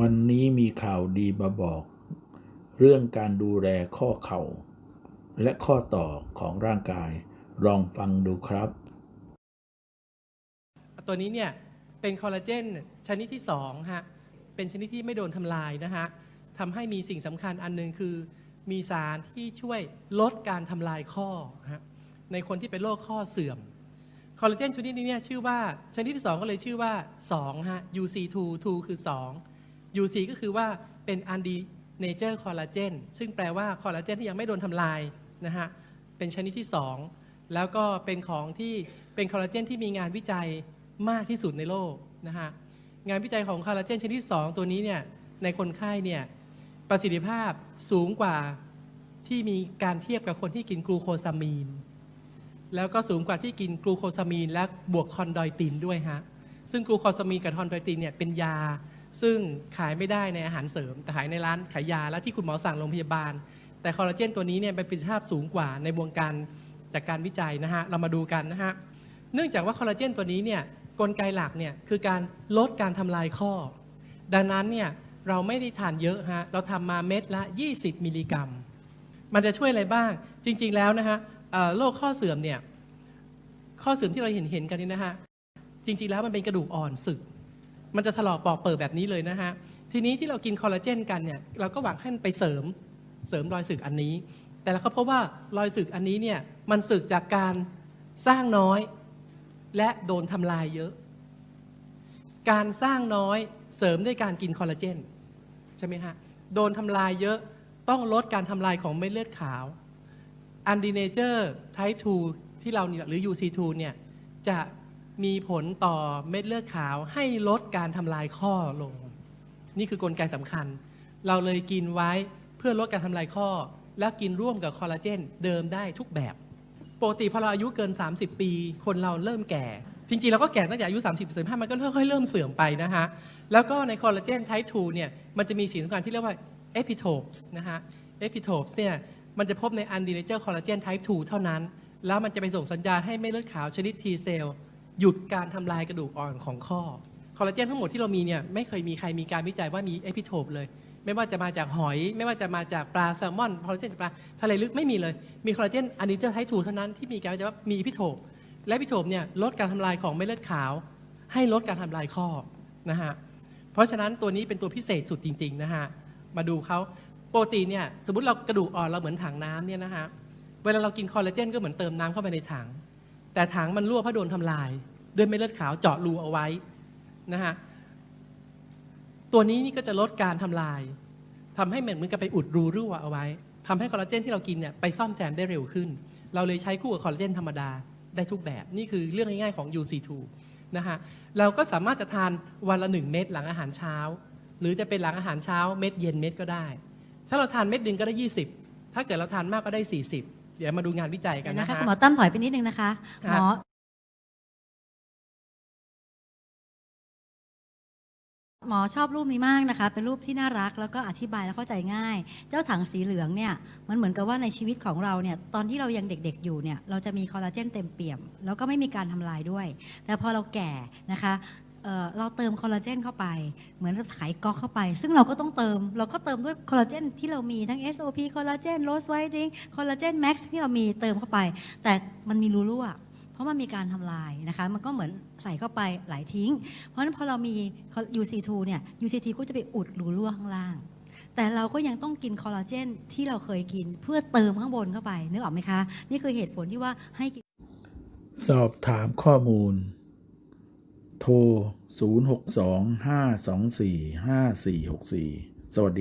วันนี้มีข่าวดีมาบอก เรื่องการดูแลข้อเข่า และข้อต่อของร่างกาย ลองฟังดูครับ ตัวนี้เนี่ย เป็นคอลลาเจนชนิดที่2ฮะเป็นชนิดที่ไม่โดนทำลายนะฮะทำให้มีสิ่งสำคัญอันหนึงคือ มีสารที่ช่วยลดการทำลายข้อฮะในคนที่เป็นโรคข้อเสื่อมคอลลาเจนชนิดนี้เนี่ยชื่อว่าชนิดที่ 2 ก็เลยชื่อว่า2ฮะ UC2 2 คือ 2 UC ก็คือว่าเป็น Anti Nature Collagen ซึ่งแปลว่าคอลลาเจนที่ยังไม่โดนทำลายนะฮะ เป็นชนิดที่ 2 แล้วก็เป็นของที่เป็นคอลลาเจนที่มีงานวิจัยมากที่สุดในโลกนะฮะ งานวิจัยของคอลลาเจนชนิดที่ 2 ตัวนี้เนี่ยในคนไข้เนี่ยประสิทธิภาพสูงกว่าที่มีการเทียบกับคนที่กินกลูโคซามีน แล้วก็สูงกว่าที่กินกลูโคซามีน และบวกคอนดอยตินด้วยฮะ ซึ่งกลูโคซามีนกับคอนดอยตินเนี่ยเป็นยา ซึ่งขายไม่ได้ในอาหารเสริม แต่ขายในร้านขายยาและที่คุณหมอสั่งโรงพยาบาล แต่คอลลาเจนตัวนี้เนี่ยเป็นประสิทธิภาพสูงกว่าในวงการจากการวิจัยนะฮะเรามาดูกันนะฮะเนื่องจากว่าคอลลาเจนตัวนี้เนี่ยกลไกหลักเนี่ยคือการลดการทำลายข้อ ดังนั้นเนี่ยเราไม่ได้ทานเยอะฮะเราทำมาเม็ดละ 20 มิลลิกรัม มันจะช่วยอะไรบ้าง จริง ๆแล้วนะฮะโรคข้อเสื่อมเนี่ยข้อเสื่อมที่เราเห็นเห็นกันนี่นะฮะจริง ๆแล้วมันเป็นกระดูกอ่อนสึก มันจะถลอกปอกเปิดแบบนี้เลยนะฮะ ทีนี้ที่เรากินคอลลาเจนกันเนี่ยเราก็หวังให้มันไปเสริมเสริมรอยสึกอันนี้ แต่เราก็พบว่ารอยสึกอันนี้เนี่ยมันสึกจากการสร้างน้อย และโดนทำลายเยอะ การสร้างน้อยเสริมด้วยการกินคอลลาเจนใช่ไหมฮะ โดนทำลายเยอะต้องลดการทำลายของเม็ดเลือดขาวอันดีเนเจอร์ไทป์ 2 ที่เราเนี่ยหรือ UC2 เนี่ยจะ มีผลต่อเม็ดเลือดขาวให้ลดการทำลายข้อลง นี่คือกลไกสำคัญ เราเลยกินไว้เพื่อลดการทำลายข้อ และกินร่วมกับคอลลาเจนเดิมได้ทุกแบบปกติพอเราอายุเกิน 30 ปี คนเราเริ่มแก่ จริงๆ เราก็แก่ตั้งแต่อายุ 30 35มันก็ค่อยๆ เริ่มเสื่อมไปนะฮะ แล้วก็ในคอลลาเจนไทป์2เนี่ย มันจะมีสิ่งสำคัญที่เรียกว่า epitopes นะฮะ epitopes เนี่ย มันจะพบใน undenatured collagen type 2เท่านั้น แล้วมันจะไปส่งสัญญาณให้เม็ดเลือดขาวชนิด T cell หยุดการทำลายกระดูกอ่อนของข้อ คอลลาเจนทั้งหมดที่เรามีเนี่ยไม่เคยมีใครมีการวิจัยว่ามีเอพิโทปเลย ไม่ว่าจะมาจากหอย ไม่ว่าจะมาจากปลาแซลมอนคอลลาเจนจากปลาทะเลลึกไม่มีเลย มีคอลลาเจนอันนี้เจอไททูเท่านั้นที่มีการวิจัยว่ามีเอพิโทปและเอพิโทปเนี่ยลดการทำลายของเม็ดเลือดขาว ให้ลดการทำลายข้อนะฮะเพราะฉะนั้นตัวนี้เป็นตัวพิเศษสุดจริงๆนะฮะมาดูเขาปกติเนี่ยสมมติเรากระดูกอ่อนเราเหมือนถังน้ำเนี่ยนะฮะเวลาเรากินคอลลาเจนก็เหมือนเติมน้ำเข้าไปในถัง แต่ถังมันรั่วเพราะโดนทำลาย ด้วยเม็ดเลือดขาวเจาะรูเอาไว้นะฮะตัวนี้นี่ก็จะลดการทำลายทำให้เหมือนมันกับไปอุดรูรั่วเอาไว้ทำให้คอลลาเจนที่เรากินเนี่ยไปซ่อมแซมได้เร็วขึ้น เราเลยใช้คู่กับคอลลาเจนธรรมดาได้ทุกแบบ นี่คือเรื่องง่ายๆของ UC2 นะฮะเราก็สามารถจะทานวันละ 1 เม็ดหลังอาหารเช้า หรือจะเป็นหลังอาหารเช้าเม็ดเย็นเม็ดก็ได้ ถ้าเราทานเม็ดหนึ่งก็ได้ 20 ถ้าเกิดเราทานมากก็ได้ 40 เดี๋ยวมาดูงานวิจัยกันเดี๋ยวนะนะคะฮะคุณหมอตั้มถอยไปนิดนึงนะคะคหรัมบอ หมอชอบรูปนี้มากนะคะ เป็นรูปที่น่ารักแล้วก็อธิบายแล้วเข้าใจง่าย เจ้าถังสีเหลืองเนี่ยมันเหมือนกับว่าในชีวิตของเราเนี่ยตอนที่เรายังเด็กๆอยู่เนี่ยเราจะมีคอลลาเจนเต็มเปี่ยม แล้วก็ไม่มีการทำลายด้วย แต่พอเราแก่นะคะเเราเติมคอลลาเจนเข้าไป เหมือนไขก๊อกเข้าไป ซึ่งเราก็ต้องเติม เราก็เติมด้วยคอลลาเจนที่เรามีทั้ง SOP คอลลาเจนโรสไวท์ดิงคอลลาเจนแม็กซ์ที่เรามีเติมเข้าไป แต่มันมีรูรั่ว ราะมันมีการทำลายนะคะ มันก็เหมือนใส่เข้าไปไหลทิ้ง เพราะฉะนั้นพอเรามี UC2 เนี่ย UCT ก็จะไปอุดรูรั่วข้างล่าง แต่เราก็ยังต้องกินคอลลาเจนที่เราเคยกินเพื่อเติมข้างบนเข้าไปนึกออกไหมคะ นี่คือเหตุผลที่ว่าให้กิน สอบถามข้อมูล โทร 062 524 5464 สวัสดีครับ